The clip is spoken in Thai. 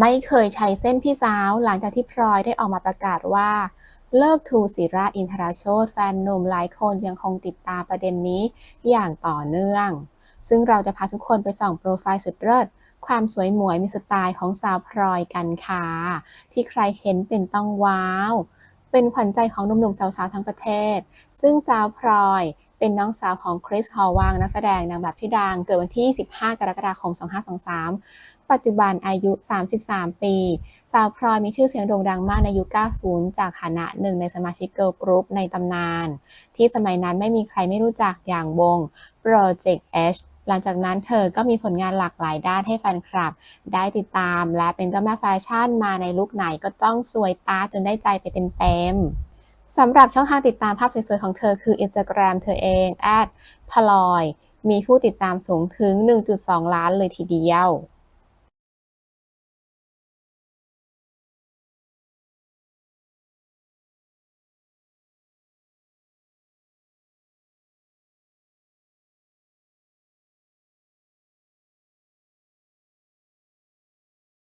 ไม่เคยใช้เส้นพี่สาวหลังจากที่พลอยได้ออกมาประกาศว่า เลิกทูศิราอินทราโชตแฟนหนุ่มหลายคนยังคงติดตามประเด็นนี้อย่างต่อเนื่อง ซึ่งเราจะพาทุกคนไปส่องโปรไฟล์สุดเลิศความสวยหมวยมีสไตล์ของสาวพลอยกันค่ะ ที่ใครเห็นเป็นต้องว้าว เป็นขวัญใจของหนุ่มๆสาวๆทั้งประเทศ ซึ่งสาวพลอย เป็นน้องสาวของคริสฮอลวางนักแสดงนางแบบที่ดังเกิดวันที่ 15 กรกฎาคม 2523 ปัจจุบันอายุ 33 ปี สาวพลอยมีชื่อเสียงโด่งดังมากในยุค 90 จากฐานะหนึ่งในสมาชิกเกิร์ลกรุ๊ปในตำนาน ที่สมัยนั้นไม่มีใครไม่รู้จักอย่างวง Project H หลังจากนั้นเธอก็มีผลงานหลากหลายด้านให้แฟนคลับ ได้ติดตามและเป็นเจ้าแม่แฟชั่นมาในลุคไหนก็ต้องสวยตาจนได้ใจไปเต็มๆ สำหรับช่องทางติดตามภาพสวยๆของเธอคือ Instagram เธอเองพลอย มีผู้ติดตามสูงถึง 1.2 ล้านเลยทีเดียว